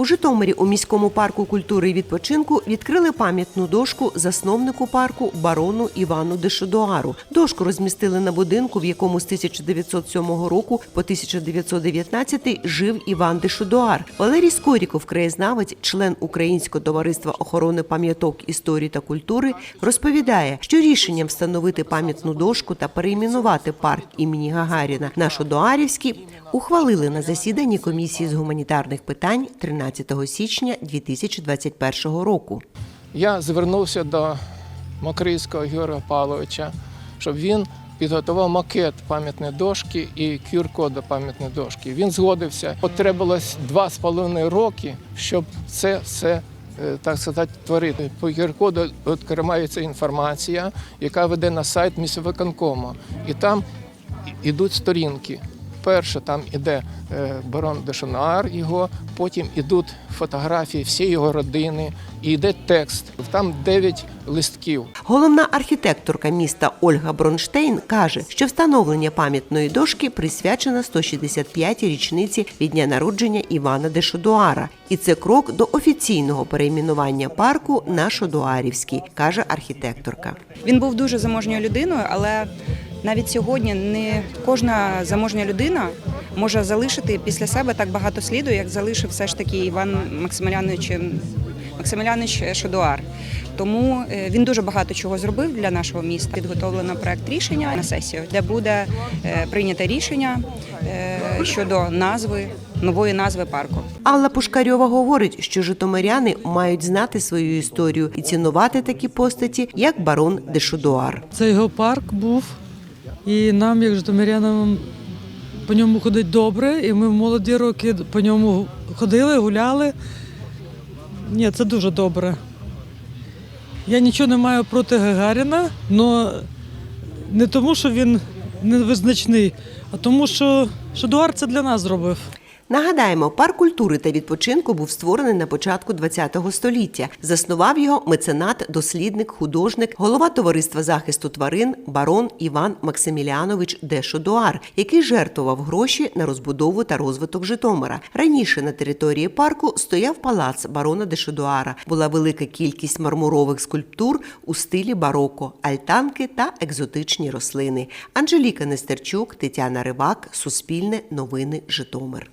У Житомирі у міському парку культури і відпочинку відкрили пам'ятну дошку засновнику парку барону Івану Дешодуару. Дошку розмістили на будинку, в якому з 1907 року по 1919 жив Іван Дешодуар. Валерій Скоріков, краєзнавець, член Українського товариства охорони пам'яток історії та культури, розповідає, що рішенням встановити пам'ятну дошку та перейменувати парк імені Гагаріна на Шодуарівський ухвалили на засіданні комісії з гуманітарних питань 13 січня 2021 року. Я звернувся до Мокрийського Георгія Павловича, щоб він підготував макет пам'ятної дошки і QR-код до пам'ятної дошки. Він згодився. Потребувалось два з половиною роки, щоб це все. е, Так сказати, творити по QR-коду відкривається інформація, яка веде на сайт місцевиконкому. І там ідуть сторінки. Перше там іде е, барон Дешонар, його, потім ідуть фотографії всієї його родини, і йде текст. Там 9 листків. Головна архітекторка міста Ольга Бронштейн каже, що встановлення пам'ятної дошки присвячено 165-й річниці від дня народження Івана Дешодуара, і це крок до офіційного перейменування парку на Шодуарівський, каже архітекторка. Він був дуже заможньою людиною, але навіть сьогодні не кожна заможня людина може залишити після себе так багато сліду, як залишив все ж таки Іван Максимілянович Максимілянович Шодуар. Тому е, він дуже багато чого зробив для нашого міста. Підготовлено проект рішення на сесію, де буде е, прийнято рішення е, щодо назви нової назви парку. Алла Пушкарьова говорить, що житомиряни мають знати свою історію і цінувати такі постаті, як барон Дешодуар. Це його парк був, і нам, як житомирянам, по ньому ходить добре, і ми в молоді роки по ньому ходили, гуляли. Ні, це дуже добре. Я нічого не маю проти Гагаріна, але не тому, що він невизначний, а тому, що Шедуар це для нас зробив. Нагадаємо, парк культури та відпочинку був створений на початку ХХ століття. Заснував його меценат, дослідник, художник, голова товариства захисту тварин барон Іван Максиміліанович де Шодуар, який жертвував гроші на розбудову та розвиток Житомира. Раніше на території парку стояв палац барона де Шодуара. Була велика кількість мармурових скульптур у стилі бароко, альтанки та екзотичні рослини. Анжеліка Нестерчук, Тетяна Ривак, Суспільне, Новини, Житомир.